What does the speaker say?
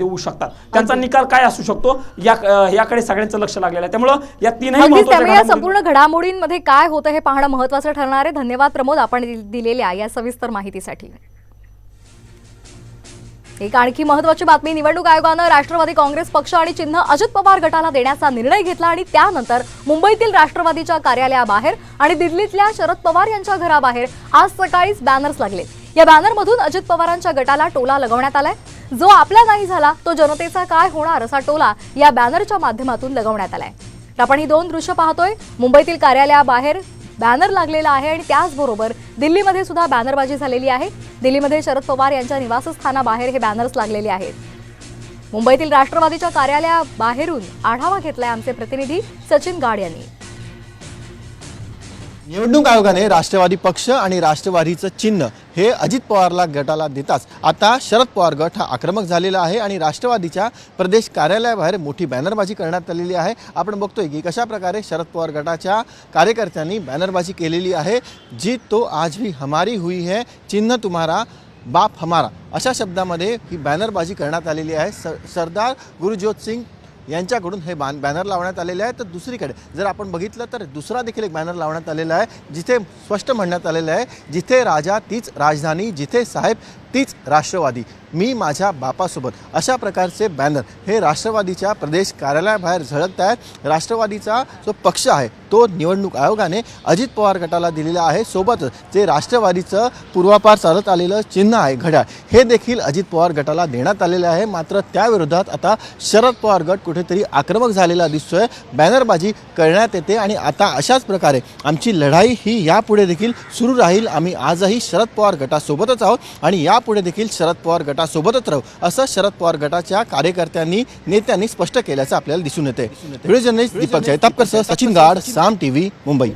देऊ शकतात. त्यांचा निकाल काय असू शकतो? या याकडे सगळ्यांचं लक्ष लागलेलं आहे. त्यामुळं या तीनही संपूर्ण घडामोडींमध्ये काय होतं हे पाहणं महत्वाचं ठरणार आहे. धन्यवाद प्रमोद आपण दिलेल्या या सविस्तर माहितीसाठी. एक आणखी महत्वाची बातमी निवडणूक आयोगानं राष्ट्रवादी काँग्रेस पक्ष आणि चिन्ह अजित पवार गटाला देण्याचा निर्णय घेतला आणि त्यानंतर मुंबईतील राष्ट्रवादीच्या कार्यालयाबाहेर आणि दिल्लीतल्या शरद पवार यांच्या घराबाहेर आज सकाळीच बॅनर्स लागले या बॅनरमधून अजित पवारांच्या गटाला टोला लगवण्यात आलाय. जो आपला नाही झाला तो जनतेचा काय होणार असा टोला या बॅनरच्या माध्यमातून लगवण्यात आलाय. आपण ही दोन दृश्य पाहतोय. मुंबईतील कार्यालयाबाहेर बॅनर लागलेला आहे आणि त्याचबरोबर दिल्लीमध्ये सुद्धा बॅनरबाजी झालेली आहे. दिल्लीमध्ये शरद पवार यांच्या निवासस्थानाबाहेर हे बॅनर्स लागलेले आहेत. मुंबईतील राष्ट्रवादीच्या कार्यालयाबाहेरून आढावा घेतलाय आमचे प्रतिनिधी सचिन गाड यांनी. निवडणूक आयोगाने राष्ट्रवादी पक्ष आणि राष्ट्रवादीचं चिन्ह हे अजित पवारला गटाला देताच. आता शरद पवार गट हा आक्रमक झालेला आहे आणि राष्ट्रवादीच्या प्रदेश कार्यालयाबाहेर मोठी बॅनरबाजी करण्यात आलेली आहे. आपण बघतोय की कशा प्रकारे शरद पवार गटाच्या कार्यकर्त्यांनी बॅनरबाजी केलेली आहे. जी तो आज भी हमारी हुई है चिन्ह तुम्हारा बाप हमारा. अशा शब्दामध्ये ही बॅनरबाजी करण्यात आलेली आहे. सर सरदार गुरुज्योत सिंग यांच्याकडून हे बॅन बॅनर लावण्यात आलेले आहे. तर दुसरीकडे जर आपण बघितलं तर दुसरा देखील एक बॅनर लावण्यात आलेला आहे जिथे स्पष्ट म्हणण्यात आलेलं आहे जिथे राजा तीच राजधानी जिथे साहेब तीच राष्ट्रवादी मी माझ्या बापासोबत. अशा प्रकारचे बॅनर हे राष्ट्रवादीच्या प्रदेश कार्यालयाबाहेर झळकत आहेत. राष्ट्रवादीचा जो पक्ष आहे तो निवडणूक आयोगाने अजित पवार गटाला दिलेला आहे. सोबतच जे राष्ट्रवादीचं पूर्वापार चालत आलेलं चिन्ह आहे घड्याळ हे देखील अजित पवार गटाला देण्यात आलेलं आहे. मात्र त्याविरोधात आता शरद पवार गट कुठेतरी आक्रमक झालेला दिसतोय. बॅनरबाजी करण्यात येते आणि आता अशाच प्रकारे आमची लढाई ही यापुढे देखील सुरू राहील. आम्ही आजही शरद पवार गटासोबतच आहोत आणि या यापुढे देखील शरद पवार गटासोबतच राहू असं शरद पवार गटाच्या कार्यकर्त्यांनी नेत्यांनी स्पष्ट केल्याचं आपल्याला दिसून येते व्हिडिओ जर्नलिस्ट दीपक जैतापकर सह सचिन गाड साम टीव्ही मुंबई.